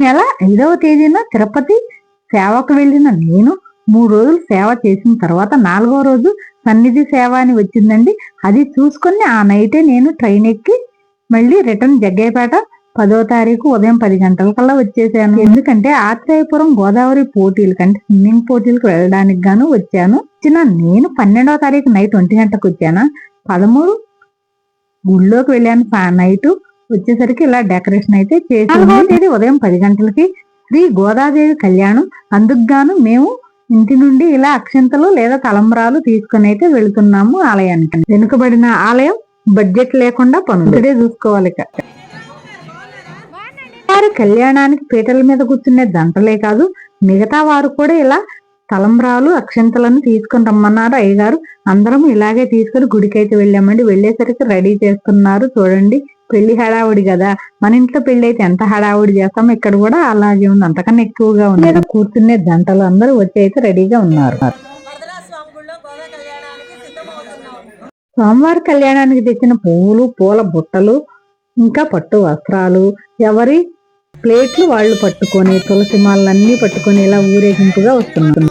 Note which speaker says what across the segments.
Speaker 1: నెల ఐదవ తేదీన తిరుపతి సేవకు వెళ్ళిన నేను మూడు రోజులు సేవ చేసిన తర్వాత నాలుగో రోజు సన్నిధి సేవ అని వచ్చిందండి. అది చూసుకొని ఆ నైటే నేను ట్రైన్ ఎక్కి మళ్ళీ రిటర్న్ జగ్గయ్యపేట పదో తారీఖు ఉదయం పది గంటలకల్లా వచ్చేసాను. ఎందుకంటే ఆత్రేయపురం గోదావరి పోటీలు కంటే స్విమ్మింగ్ పోటీలకు వెళ్ళడానికి గాను వచ్చాను. వచ్చిన నేను పన్నెండవ తారీఖు నైట్ ఒంటి గంటకు వచ్చాను. పదమూడు గుళ్ళోకి వెళ్ళాను. నైట్ వచ్చేసరికి ఇలా డెకరేషన్ అయితే చేసి ఉదయం పది గంటలకి శ్రీ గోదాదేవి కళ్యాణం. అందుకు గాను మేము ఇంటి నుండి ఇలా అక్షంతలు లేదా తలంబరాలు తీసుకుని అయితే వెళుతున్నాము ఆలయానికి. వెనుకబడిన ఆలయం బడ్జెట్ లేకుండా పనులు. చూసుకోవాలి ఇక. వారి కళ్యాణానికి పీటల మీద కూర్చునే దంటలే కాదు మిగతా వారు కూడా ఇలా తలంబ్రాలు అక్షంతలను తీసుకుని రమ్మన్నారు అయ్యగారు. అందరం ఇలాగే తీసుకుని గుడికి అయితే వెళ్ళామండి. వెళ్ళేసరికి రెడీ చేస్తున్నారు. చూడండి పెళ్ళి హడావుడి కదా. మన ఇంట్లో పెళ్ళి అయితే ఎంత హడావుడి చేస్తాం ఇక్కడ కూడా అలాగే ఉంది. అంతకన్నా ఎక్కువగా ఉంది. కూర్చునే దంటలు అందరూ వచ్చి అయితే రెడీగా ఉన్నారు.
Speaker 2: వరదరాజస్వామి కళ్యాణానికి
Speaker 1: స్వామివారి కళ్యాణానికి తెచ్చిన పువ్వులు పూల బుట్టలు ఇంకా పట్టు వస్త్రాలు ఎవరి ప్లేట్లు వాళ్ళు పట్టుకొని తులసి మాలన్నీ పట్టుకొని ఇలా ఊరేగింపుగా వస్తున్నారు.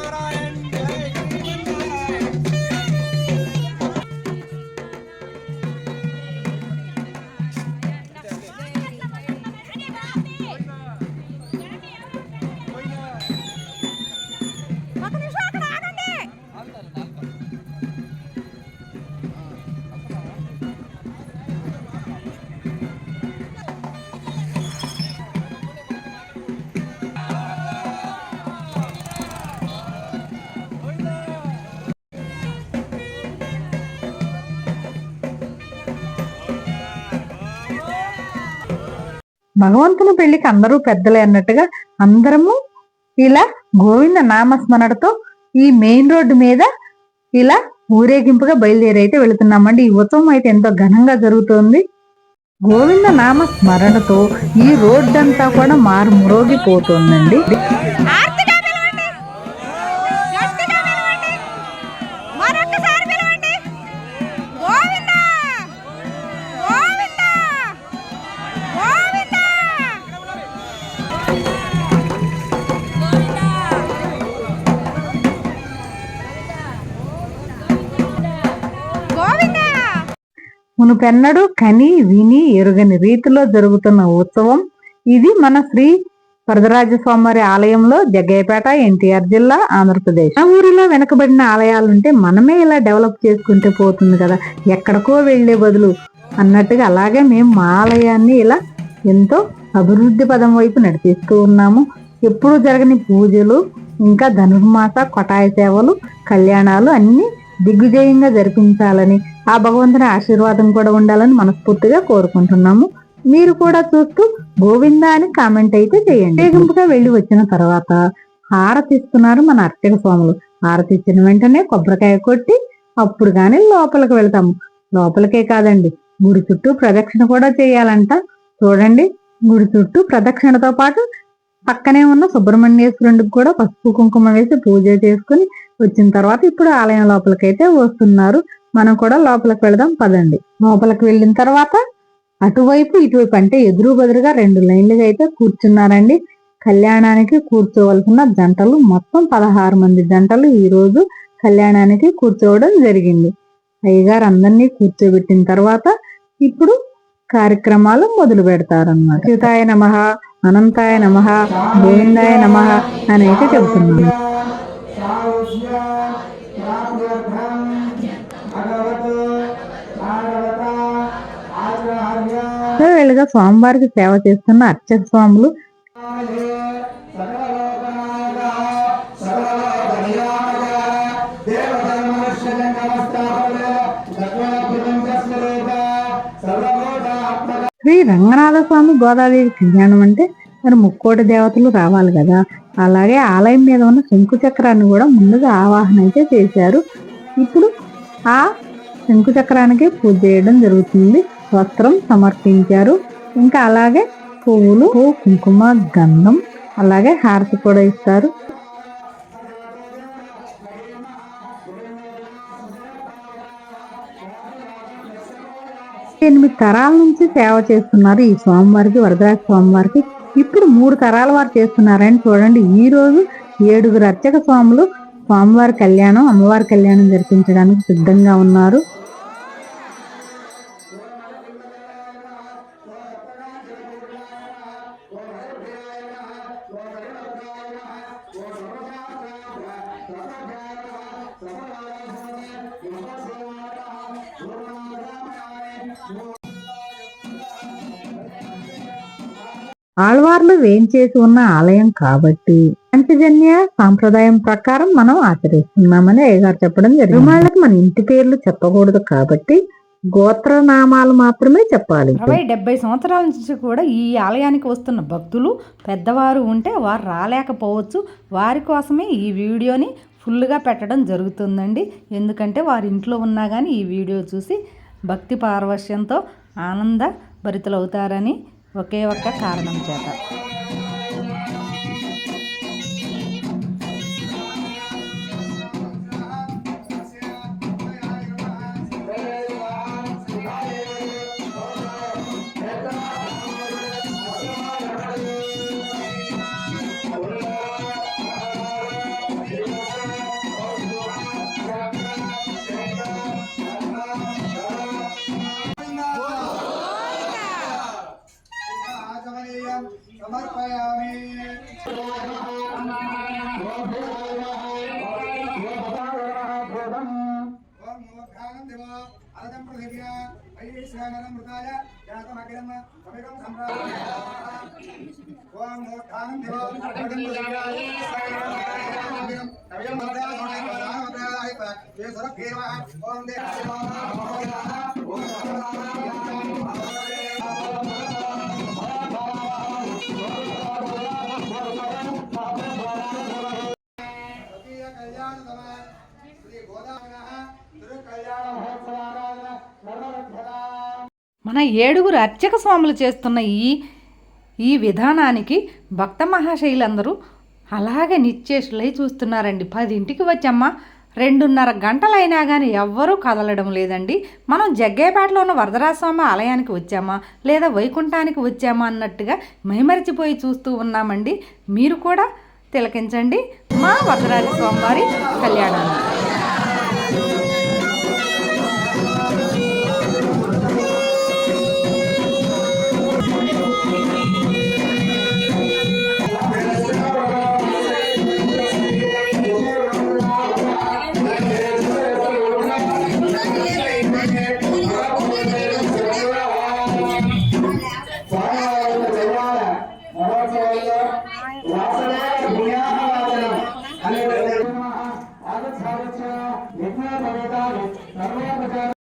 Speaker 1: భగవంతుని పెళ్ళికి అందరూ పెద్దలే అన్నట్టుగా అందరము ఇలా గోవింద నామస్మరణతో ఈ మెయిన్ రోడ్డు మీద ఇలా ఊరేగింపుగా బయలుదేరి అయితే వెళుతున్నామండి. ఈ ఉత్సవం అయితే ఎంతో ఘనంగా జరుగుతోంది. గోవింద నామ స్మరణతో ఈ రోడ్డంతా కూడా మారు మునుపెన్నడూ కని విని ఎరుగని రీతిలో జరుగుతున్న ఉత్సవం ఇది మన శ్రీ వరదరాజస్వామివారి ఆలయంలో జగ్గయ్యపేట ఎన్టీఆర్ జిల్లా ఆంధ్రప్రదేశ్. ఆ ఊరిలో వెనకబడిన ఆలయాలుంటే మనమే ఇలా డెవలప్ చేసుకుంటే పోతుంది కదా. ఎక్కడికో వెళ్ళే బదులు అన్నట్టుగా అలాగే మేము మా ఆలయాన్ని ఇలా ఎంతో అభివృద్ధి పదం వైపు నడిపిస్తూ ఉన్నాము. ఎప్పుడు జరగని పూజలు ఇంకా ధనుర్మాస కొటాయి సేవలు కళ్యాణాలు అన్నీ దిగ్విజయంగా జరిపించాలని ఆ భగవంతుని ఆశీర్వాదం కూడా ఉండాలని మనస్ఫూర్తిగా కోరుకుంటున్నాము. మీరు కూడా చూస్తూ గోవింద అని కామెంట్ అయితే చేయండి. వేగింపుగా వెళ్ళి వచ్చిన తర్వాత హారతిస్తున్నారు మన అర్చక స్వాములు. హారతి ఇచ్చిన వెంటనే కొబ్బరికాయ కొట్టి అప్పుడు కానీ లోపలికి వెళ్తాము. లోపలికే కాదండి గుడి చుట్టూ ప్రదక్షిణ కూడా చేయాలంట. చూడండి గుడి చుట్టూ ప్రదక్షిణతో పాటు పక్కనే ఉన్న సుబ్రహ్మణ్యేశ్వరుడికి కూడా పసుపు కుంకుమ వేసి పూజ చేసుకుని వచ్చిన తర్వాత ఇప్పుడు ఆలయం లోపలికైతే వస్తున్నారు. మనం కూడా లోపలికి వెళదాం పదండి. లోపలికి వెళ్ళిన తర్వాత అటువైపు ఇటువైపు అంటే ఎదురు బదురుగా రెండు లైన్లుగా అయితే కూర్చున్నారండి. కళ్యాణానికి కూర్చోవలసిన జంటలు మొత్తం పదహారు మంది జంటలు ఈ రోజు కళ్యాణానికి కూర్చోవడం జరిగింది. అయ్యగారు అందరినీ కూర్చోబెట్టిన తర్వాత ఇప్పుడు కార్యక్రమాలు మొదలు పెడతారన్నమాట. సీతాయ నమ. అనంతాయ నమ గోవిందాయ నమ అని అయితే చెబుతున్నాను. వీళ్ళుగా స్వామివారికి సేవ చేస్తున్న అర్చక స్వాములు శ్రీ రంగనాథ స్వామి గోదాదేవి కళ్యాణం అంటే మరి ముక్కోటి దేవతలు రావాలి కదా. అలాగే ఆలయం మీద ఉన్న శంకుచక్రాన్ని కూడా ముందుగా ఆవాహన అయితే చేశారు. ఇప్పుడు ఆ శంకుచక్రానికి పూజ చేయడం జరుగుతుంది. వస్త్రం సమర్పించారు. ఇంకా అలాగే పువ్వులు కుంకుమ గంధం అలాగే హారతి కూడా ఇస్తారు. ఎనిమిది తరాల నుంచి సేవ చేస్తున్నారు ఈ స్వామివారికి వరదరాజ స్వామివారికి. ఇప్పుడు మూడు తరాల వారు చేస్తున్నారని చూడండి. ఈ రోజు ఏడుగురు అర్చక స్వాములు స్వామివారి కళ్యాణం అమ్మవారి కళ్యాణం జరిపించడానికి సిద్ధంగా ఉన్నారు. ఆళ్వార్లు వేయించేసి ఉన్న ఆలయం కాబట్టి పంచజన్య సాంప్రదాయం ప్రకారం మనం ఆచరిస్తున్నామని అయ్యగారు చెప్పడం జరిగింది. మన ఇంటి పేర్లు చెప్పకూడదు కాబట్టి గోత్రనామాలు మాత్రమే చెప్పాలి
Speaker 3: అరవై డెబ్బై సంవత్సరాల నుంచి కూడా ఈ ఆలయానికి వస్తున్న భక్తులు పెద్దవారు ఉంటే వారు రాలేకపోవచ్చు. వారి కోసమే ఈ వీడియోని ఫుల్గా పెట్టడం జరుగుతుందండి. ఎందుకంటే వారి ఇంట్లో ఉన్నా కానీ ఈ వీడియో చూసి భక్తి పారవశ్యంతో ఆనంద భరితులవుతారని ఒకే ఒక్క కారణం చేత.
Speaker 4: వైశ్వానరం మృతాయ జాతమగ్రం సమిరం సంప్రాయ ఓం మూర్ధానం దివ అరదం పృథివ్యా వైశ్వానరం సమిరం భద్రాయ భద్రాయ ఏ సరభేవ ఓం
Speaker 3: మన ఏడుగురు అర్చక స్వాములు చేస్తున్న ఈ ఈ విధానానికి భక్త మహాశైలందరూ అలాగే నిశ్చేషులై చూస్తున్నారండి. పదింటికి వచ్చమ్మా. రెండున్నర గంటలైనా కానీ ఎవ్వరూ కదలడం లేదండి. మనం జగ్గేపేటలో ఉన్న వరదరాజస్వామి ఆలయానికి వచ్చామా? లేదా వైకుంఠానికి వచ్చామా అన్నట్టుగా మైమరిచిపోయి చూస్తూ ఉన్నామండి. మీరు కూడా తిలకించండి. మా వరదరాజస్వామి వారి కళ్యాణాన్ని
Speaker 5: గోవిందా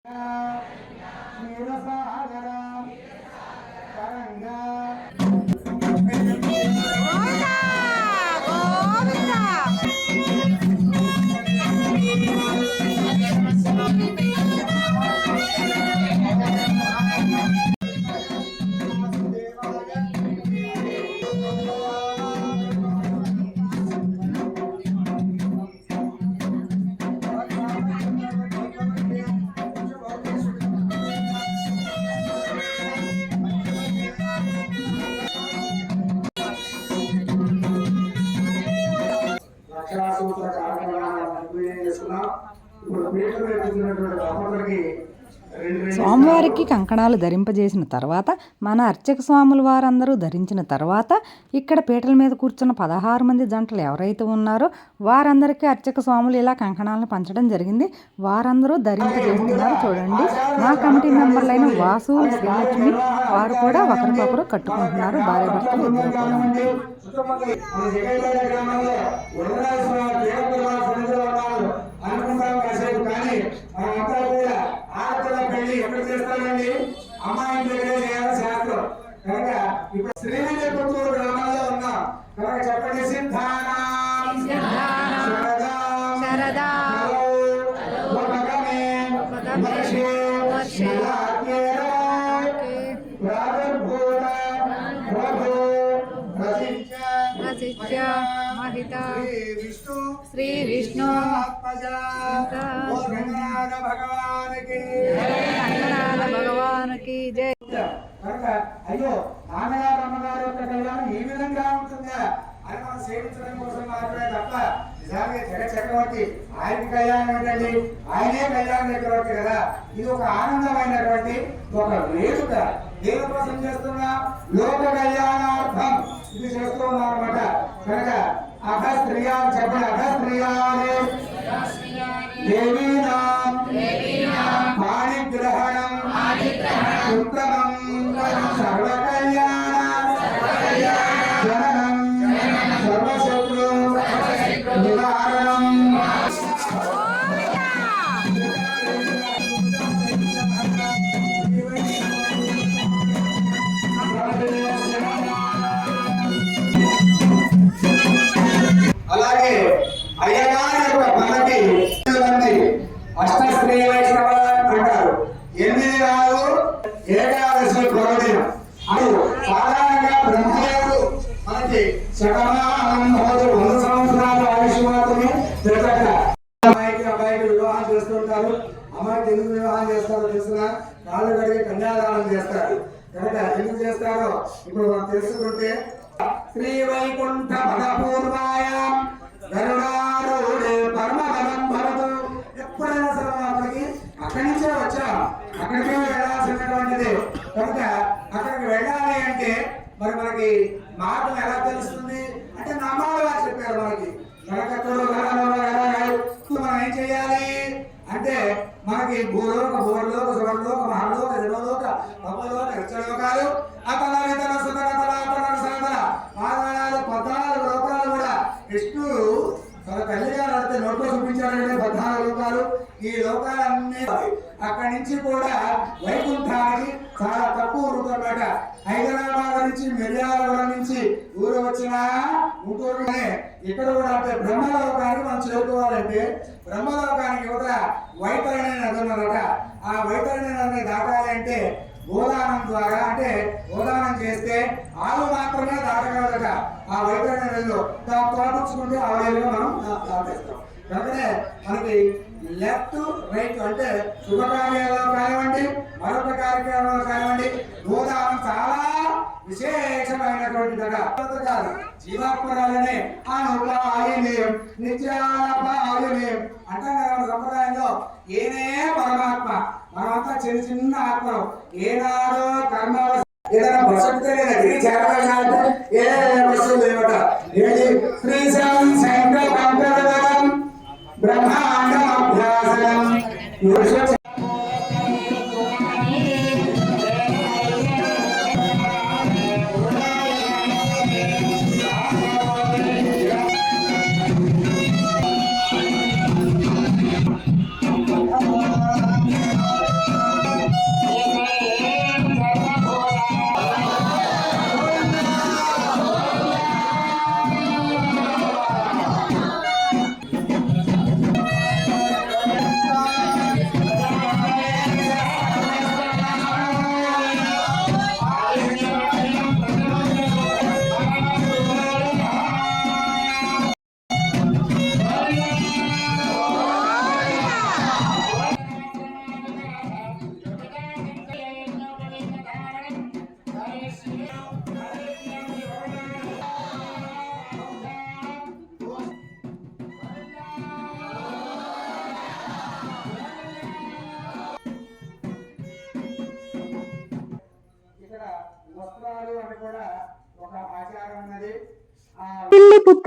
Speaker 3: స్వామివారికి ధరింపజేసిన తర్వాత మన అర్చక స్వాముల వారందరూ ధరించిన తర్వాత ఇక్కడ పీటల మీద కూర్చున్న పదహారు మంది జంటలు ఎవరైతే ఉన్నారో వారందరికీ అర్చక స్వాములు ఇలా కంకణాలను పంచడం జరిగింది. వారందరూ ధరింపజేస్తున్నారు. చూడండి మా కమిటీ మెంబర్లైన వాసు శ్రీలక్ష్మి వారు కూడా ఒకరికొకరు కట్టుకుంటున్నారు. భార్యాభర్తలు ఇద్దరు
Speaker 4: మనమంతా కూడా ఆడపిల్ల పెళ్ళి ఎక్కడ చేస్తామండి అమ్మాయి దగ్గరే చేయాలి శాస్త్రం. కనుక ఇప్పుడు శ్రీవిజయపుత్తూరు గ్రామంలో ఉన్నాం. కనుక చెప్పండి సిద్ధానాం. శరదాం.
Speaker 5: శరదాం.
Speaker 4: హలో. లోకమే వర్షే శిలాకేర ప్రాదుర్భూత. ప్రభో ప్రసిద్ధ
Speaker 5: ప్రసిద్ధ మహిత.
Speaker 4: శ్రీ విష్ణు.
Speaker 5: శ్రీ విష్ణు.
Speaker 4: రంగనాథ భగవానికి.
Speaker 5: రంగనాథ భగవానుకి జై.
Speaker 4: కనుక అయ్యో నాన్నగారు అమ్మగారి యొక్క కళ్యాణం ఈ విధంగా ఉంటుందా? అని మనం సేవించడం కోసం మాత్రమే తప్ప నిజానికి జగ చక్రవర్తి ఆయనకి కళ్యాణం ఏంటండి ఆయనే కళ్యాణ చక్రవర్తి కదా. ఇది ఒక ఆనందమైనటువంటి ఒక వేడుక. దేని కోసం చేస్తున్నా లోక కళ్యాణార్థం. ఇది చేస్తూ ఉన్నాం అనమాట కనుక అఘస్త్రియా చెప్పండి అఘస్త్రియాలే దేవీనాం పాణిగ్రహణం. ఉత్తమం. అష్టశ్రీ వైష్ణవ అంటారు. ఎనిమిది కాదు ఏకాదశి పర్వదినం అది సాధారణంగా బ్రహ్మదేవుడు మనకి శతమానం భవతి వంద సంవత్సరాల ఆయుష్ మాత్రమే జరగక అమ్మాయికి అబ్బాయికి వివాహం చేస్తుంటారు. అమ్మాయికి ఎందుకు వివాహం చేస్తారో తెలిసిన కాళ్ళు కడిగి కన్యాదానం చేస్తారు. కనుక ఎందుకు చేస్తారో ఇప్పుడు మనం తెలుసుకుంటే శ్రీ వైకుంఠ పదపూర్వాయ గరుడారూఢే పరమపదం భవతు ఎప్పుడైనా సరే మనం అక్కడికి అక్కడి నుంచే వచ్చాం అక్కడికే వెళ్ళాల్సినటువంటిది కనుక అక్కడికి వెళ్ళాలి అంటే మరి మనకి మార్గం ఎలా తెలుస్తుంది అంటే నామాలుగా చెప్పారు మనకి నరకత్తుడు మనం ఏం చేయాలి అంటే మనకి భూలోక భూలోక సువర్లోక మహర్లోక జనలోక తమలోక రచలోకాలు అతల ఇతర సుతల తల అతల సతల మాదనాలు పద్నాలుగు లోపాలు కూడా విష్ణువు తన తల్లిగా నడితే నోట్లో చూపించాడంటే పద్నాలుగు లోకాలు ఈ లోకాలన్నీ అక్కడి నుంచి కూడా వైకుంఠానికి చాలా తక్కువ ఉంటుందన్నమాట హైదరాబాద్ నుంచి మిర్యాలగూడ నుంచి ఊరు వచ్చిన గుంటూరులోనే ఇక్కడ కూడా అంటే బ్రహ్మలోకానికి మనం చేరుకోవాలంటే బ్రహ్మలోకానికి యువత వైతరణి నది ఉన్నదట ఆ వైతరణి నదిని దాటాలంటే గోదానం ద్వారా అంటే గోదానం చేస్తే ఆవు మాత్రమే దాటగలదట. ఆ వైతరణి నదిలో దాన్ని ఆ వేలుగా మనం దాటేస్తాం. మనకి లెఫ్ట్ రైట్ అంటే శుభకార్యాలలో కానివ్వండి మరొక కార్యక్రమంలో కానివ్వండి గోదానం చాలా విశేషమైనటువంటి దగ కాదు. జీవాత్మరాలనే అనుపాయనీయం నిత్యాపాయనీయం అంటాం కదా సంప్రదాయంలో ఏ చిన్న చిన్న ఆత్మ ఏనాడో కర్మ ఏదైనా బస్సు ఏ బస్సు లేవట ఫ్రీ
Speaker 1: సేవ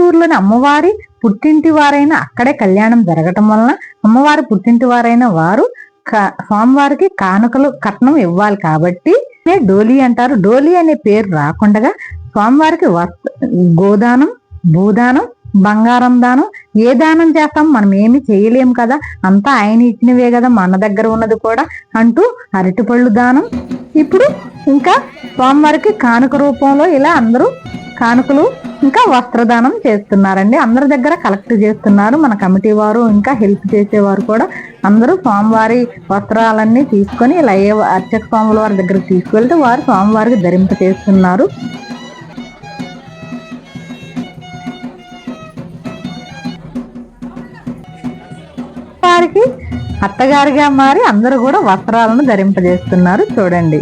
Speaker 1: పల్లెటూరులోని అమ్మవారి పుట్టింటి వారైన అక్కడే కళ్యాణం జరగటం వలన అమ్మవారి పుట్టింటి వారైన వారు స్వామివారికి కానుకలు కట్నం ఇవ్వాలి కాబట్టి డోలీ డోలి అంటారు. డోలి అనే పేరు రాకుండా స్వామివారికి వస్త్ర గోదానం భూదానం బంగారం దానం ఏ దానం చేస్తాం? మనం ఏమి చేయలేం కదా. అంతా ఆయన ఇచ్చినవే కదా. మన దగ్గర ఉన్నది కూడా అంటూ అరటిపళ్ళు దానం. ఇప్పుడు ఇంకా స్వామివారికి కానుక రూపంలో ఇలా అందరూ కానుకలు ఇంకా వస్త్రదానం చేస్తున్నారండి. అందరి దగ్గర కలెక్ట్ చేస్తున్నారు. మన కమిటీ వారు ఇంకా హెల్ప్ చేసేవారు కూడా అందరూ స్వామివారి వస్త్రాలన్నీ తీసుకొని ఇలా ఏ అర్చక స్వాముల వారి దగ్గరికి తీసుకెళ్తే వారు స్వామివారికి ధరింప చేస్తున్నారు. వారికి అత్తగారిగా మారి అందరూ కూడా వస్త్రాలను ధరింపజేస్తున్నారు చూడండి.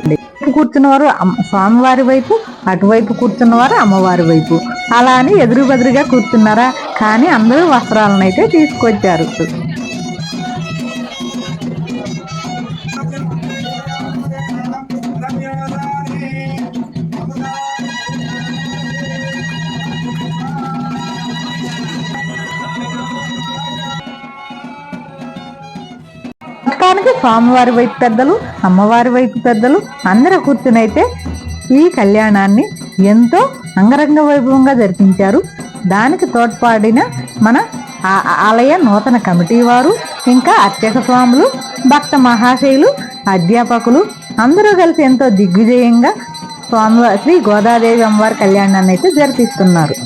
Speaker 1: కూర్చున్నవారు అమ్మ- స్వామివారి వైపు అటువైపు కూర్చున్నవారు అమ్మవారి వైపు. అలా అని ఎదురు బెదురుగా కూర్చున్నారా? కానీ అందరూ వస్త్రాలను అయితే తీసుకొచ్చారు. మొత్తానికి స్వామివారి వైపు పెద్దలు అమ్మవారి వైపు పెద్దలు అందరూ కూర్చునైతే ఈ కళ్యాణాన్ని ఎంతో అంగరంగ వైభవంగా జరిపించారు. దానికి తోడ్పాడిన మన ఆ- ఆలయ నూతన కమిటీ వారు ఇంకా అర్చక స్వాములు భక్త మహాశయులు అధ్యాపకులు అందరూ కలిసి ఎంతో దిగ్విజయంగా స్వామివారి శ్రీ గోదాదేవి అమ్మవారి కళ్యాణాన్ని అయితే జరిపిస్తున్నారు.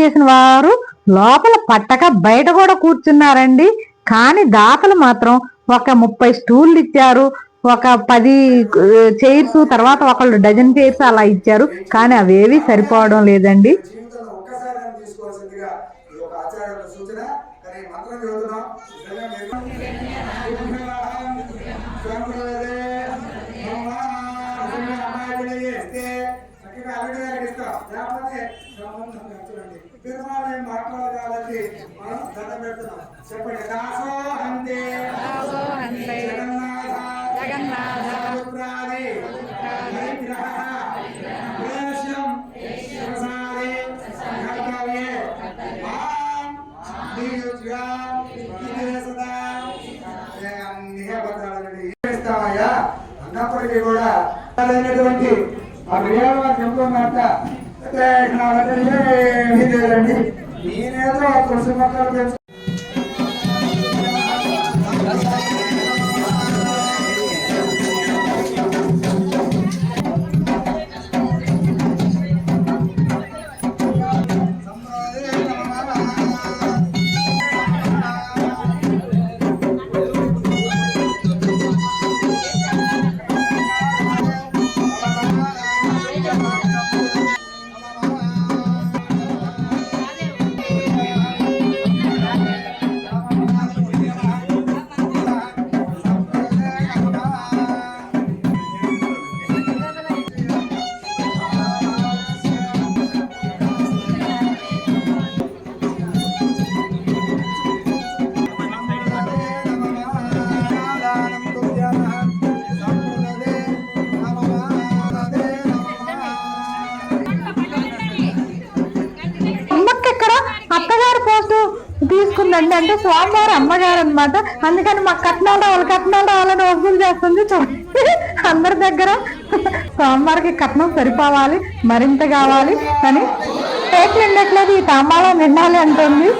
Speaker 1: కళ్యాణానికి వారు లోపల పట్టక బయట కూడా కూర్చున్నారండి. కానీ దాతలు మాత్రం ఒక ముప్పై స్టూళ్ళు ఇచ్చారు. ఒక పది చైర్స్ తర్వాత ఒకళ్ళు డజన్ చైర్స్ అలా ఇచ్చారు. కానీ అవేవి సరిపోవడం లేదండి.
Speaker 4: జీవితంలో ఒక్కసారి అయినా తీసుకోవాల్సిందిగా ఈ యొక్క ఆచార్య యొక్క సూచన కానీ మంత్రం చదువుతున్నాం నిజంగా మీరు స్వామివారే, బ్రహ్మ, నిజంగా అమ్మాయి పెళ్ళి చేస్తే చక్కగా అల్లుడి గారికి ఇస్తాం. లేకపోతే సంబంధం పెంచండి. పెరుమాళ్ ఏం మాట్లాడాలి కాబట్టి మనం దండం పెడుతున్నాం. చెప్పండి జగన్నాథ
Speaker 5: జగన్నాథ
Speaker 4: ప్రసాదే కర్తవ్యే మాం నియమపత్రాలని ఇస్తామయ్యా అన్నప్పటికీ కూడా అయినటువంటి ఆ ఏమీ లేదండి నేనేదో కృషి మొక్కలు
Speaker 1: స్వామివారు అమ్మగారు అనమాట అందుకని మాకు కట్నాలు రావాలి కట్నాలు రావాలని వసూలు చేస్తుంది అందరి దగ్గర స్వామివారికి కట్నం సరిపోవాలి మరింత కావాలి అని. పేట్లు ఈ తాంబాలో నిండాలి అంటుంది.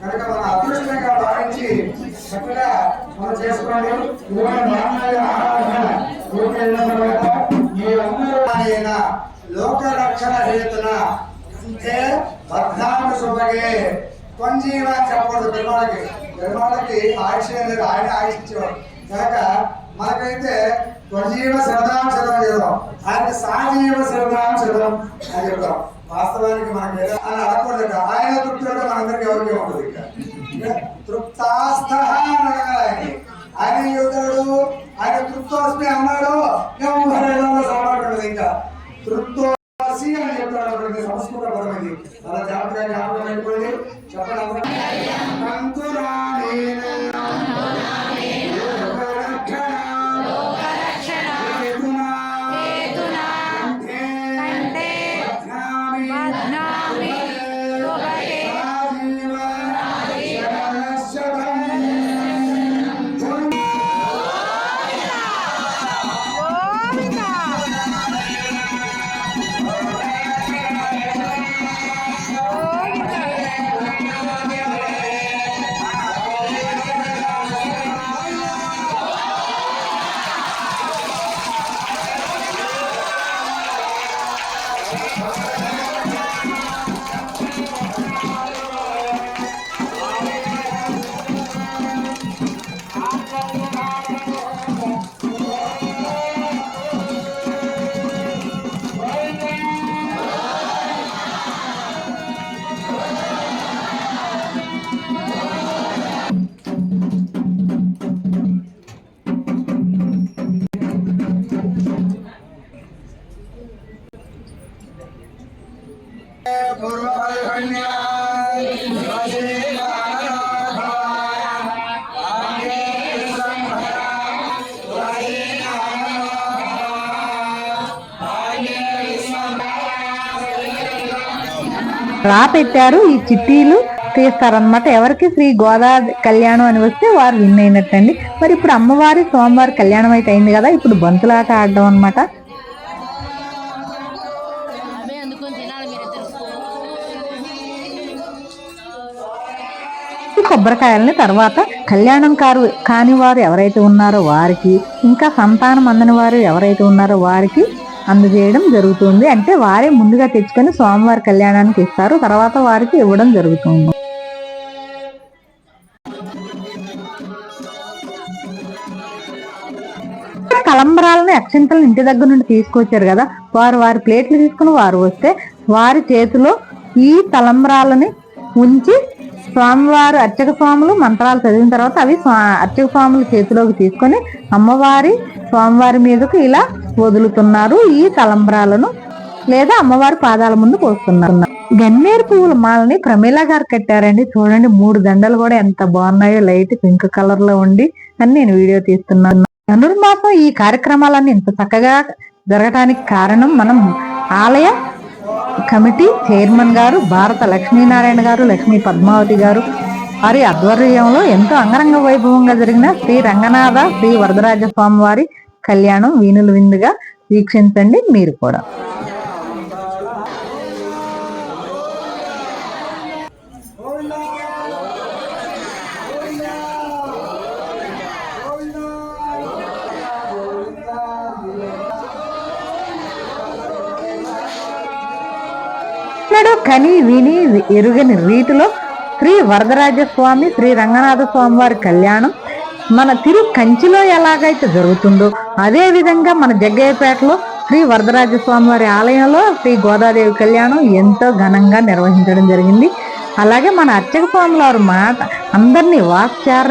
Speaker 5: కనుక మన అదృష్టంగా
Speaker 4: భావించి చక్కగా మనం చేసుకోండి ఇవాళ మానవ ఆరాధన పూర్తయిన తర్వాత మీరందరూ ఆయన లోక రక్షణ హేతున అంటే బద్ధాను శుభగే కొంజీవ చెప్పకూడదు పెరుమాళకి పెరుమాళకి ఆయుష్ అనేది ఆయన ఆయుష్ ఇచ్చేవాడు కాక మనకైతే త్వజీవ శరదాం చదవం చేద్దాం ఆయన సాజీవ శరదాం చదవం అని చెప్తాం. వాస్తవానికి మనకి ఏదో అని అడగకూడదు ఆయన తృప్తి అంటే మనందరికి ఎవరికి ఉండదు ఇక. తృప్తాస్థ అని ఆయన ఏం చెబుతాడు? ఆయన తృప్తోస్మి అన్నాడు. వ్యవహారంలో సమాపడదు ఇంకా. తృప్తోసి అని చెప్తాడు అక్కడికి సంస్కృత పదం ఇది. చాలా జాగ్రత్తగా జ్ఞాపకం పెట్టుకోండి. చెప్పండి
Speaker 1: రా పెట్టారు ఈ చిట్టీలు తీస్తారనమాట ఎవరికి శ్రీ గోదా కళ్యాణం అని వస్తే వారు విన్ అయినట్టండి. మరి ఇప్పుడు అమ్మవారి సోమవారి కళ్యాణం అయితే అయింది కదా ఇప్పుడు బంతులాట ఆడడం అనమాట కొబ్బరికాయలని తర్వాత కళ్యాణం కారు కాని వారు ఎవరైతే ఉన్నారో వారికి ఇంకా సంతానం అందని వారు ఎవరైతే ఉన్నారో వారికి అందజేయడం జరుగుతుంది. అంటే వారే ముందుగా తెచ్చుకొని స్వామివారి కళ్యాణానికి ఇస్తారు. తర్వాత వారికి ఇవ్వడం జరుగుతుంది. కలంబరాలను అక్షంతలను ఇంటి దగ్గర నుండి తీసుకొచ్చారు కదా. వారు వారి ప్లేట్లు తీసుకుని వారు వస్తే వారి చేతిలో ఈ తలంబరాలని ఉంచి స్వామివారు అర్చక స్వాములు మంత్రాలు చదివిన తర్వాత అవి స్వా- అర్చక స్వాములు చేతిలోకి తీసుకొని అమ్మవారి స్వామివారి మీదకు ఇలా వదులుతున్నారు ఈ తలంబ్రాలను లేదా అమ్మవారి పాదాల ముందు పోస్తున్నారు. గన్నేరు పువ్వుల మాలని ప్రమీలా గారు కట్టారండి. చూడండి మూడు దండలు కూడా ఎంత బాగున్నాయో. లైట్ పింక్ కలర్లో ఉండి అని నేను వీడియో తీస్తున్నాను. ధనుర్మాసం ఈ కార్యక్రమాలన్నీ ఇంత చక్కగా జరగటానికి కారణం మనం ఆలయ కమిటీ చైర్మన్ గారు భారత లక్ష్మీనారాయణ గారు లక్ష్మీ పద్మావతి గారు. వారి ఆధ్వర్యంలో ఎంతో అంగరంగ వైభవంగా జరిగిన శ్రీ రంగనాథ శ్రీ వరదరాజ స్వామి వారి కళ్యాణం వీణులు విందుగా వీక్షించండి మీరు కూడా. ఎన్నడూ కని విని ఎరుగని రీతిలో శ్రీ వరదరాజ స్వామి శ్రీ రంగనాథ స్వామి వారి కళ్యాణం మన తిరు కంచిలో ఎలాగైతే జరుగుతుందో అదే విధంగా మన జగ్గయ్యపేటలో శ్రీ వరదరాజ స్వామివారి ఆలయంలో శ్రీ గోదాదేవి కళ్యాణం ఎంతో ఘనంగా నిర్వహించడం జరిగింది. అలాగే మన అర్చక స్వాముల వారు మాట అందరినీ వాక్చార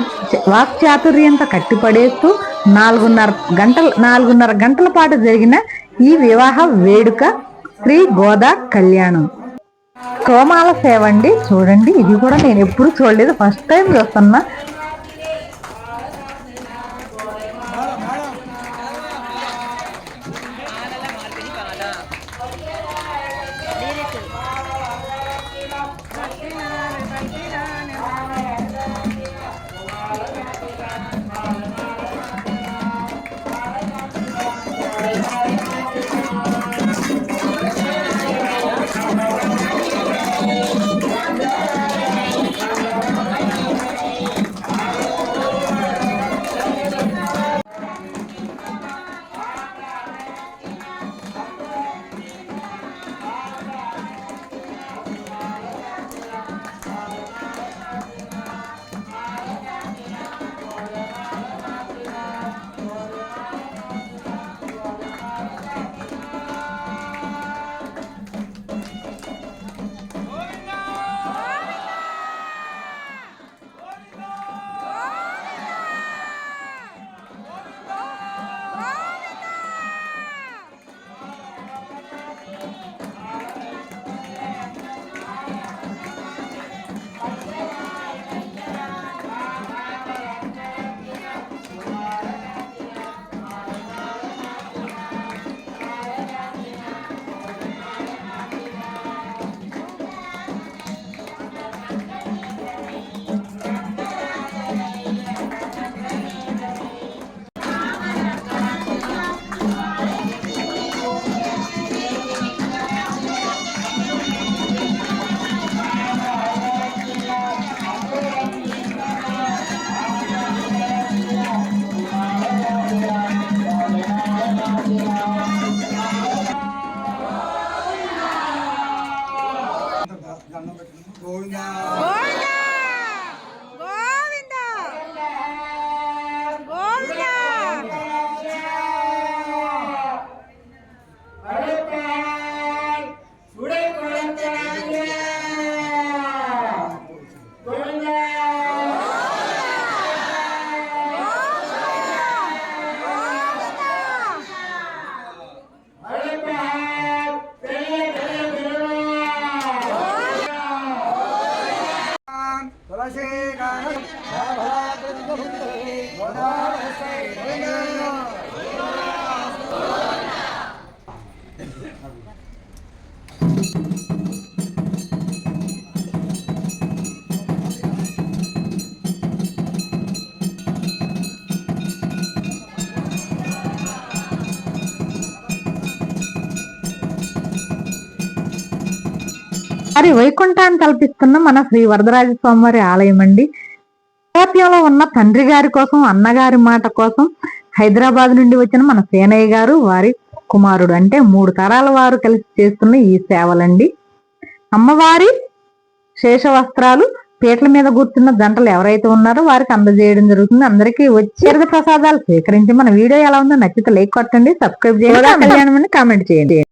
Speaker 1: వాక్చాతుర్యంతో కట్టిపడేస్తూ నాలుగున్నర గంటల నాలుగున్నర గంటల పాటు జరిగిన ఈ వివాహ వేడుక శ్రీ గోదా కళ్యాణం. కోమాల సేవ అండి. చూడండి ఇది కూడా నేను ఎప్పుడు చూడలేదు. ఫస్ట్ టైం చూస్తున్నా.
Speaker 4: గోవిందా
Speaker 5: గోవింద గోవింద
Speaker 4: తులసీ గానం
Speaker 1: మరి వైకుంఠాన్ని కల్పిస్తున్న మన శ్రీ వరదరాజ స్వామివారి ఆలయం అండి. వృద్ధాప్యంలో ఉన్న తండ్రి గారి కోసం అన్నగారి మాట కోసం హైదరాబాద్ నుండి వచ్చిన మన సేనయ్య గారు వారి కుమారుడు అంటే మూడు తరాల వారు కలిసి చేస్తున్న ఈ సేవలండి. అమ్మవారి శేష వస్త్రాలు పీటల మీద కూర్చున్న జంటలు ఎవరైతే ఉన్నారో వారికి అందజేయడం జరుగుతుంది. అందరికీ వచ్చి తీర్థ ప్రసాదాలు స్వీకరించి మన వీడియో ఎలా ఉందో నచ్చితే లైక్ కొట్టండి సబ్స్క్రైబ్ చేయండి కామెంట్ చేయండి.